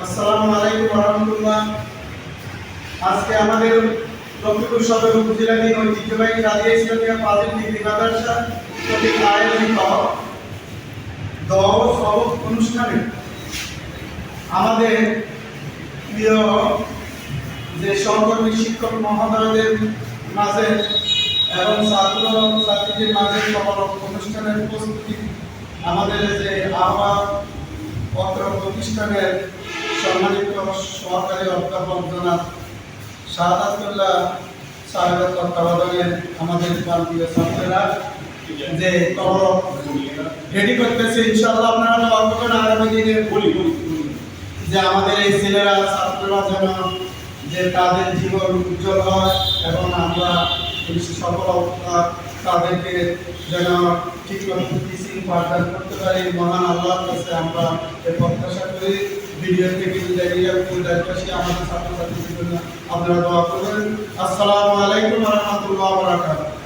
আসসালামু আজকে আমাদের সদর আমাদের প্রিয় যে সহকর্মী শিক্ষক মহোদয়দের মাঝে এবং ছাত্র ছাত্রীদের মাঝে সকল অনুষ্ঠানের উপস্থিতি, আমাদের যে আহ্বান প্রতিষ্ঠানের সম্মানিত সহকারী অধ্যাপক জনাব শাহাদাতুল্লাহ সাহেবের তত্ত্বাবধানে আমাদের প্রান্তীয় ছাত্ররা যে তহর রেডি করতেছে, ইনশাআল্লাহ আপনারা দোয়া করবেন আগামী দিনে বলি যে আমাদের এই ছেলেরা, ছাত্ররা যেন যে তাদের জীবন উজ্জ্বল হয় এবং আমরা সফলতা তাদেরকে যেন ঠিক পাঠদান করতে পারি মহান আল্লাহর কাছে আমরা এই প্রত্যাশা করি। ভিডিও থেকে দায়িত্বশী আমাদের ছাত্রছাত্রীদের জন্য আপনারা দোয়া করবেন। আসসালামু আলাইকুম রহমতুল্লাহ বারাকাতুহু।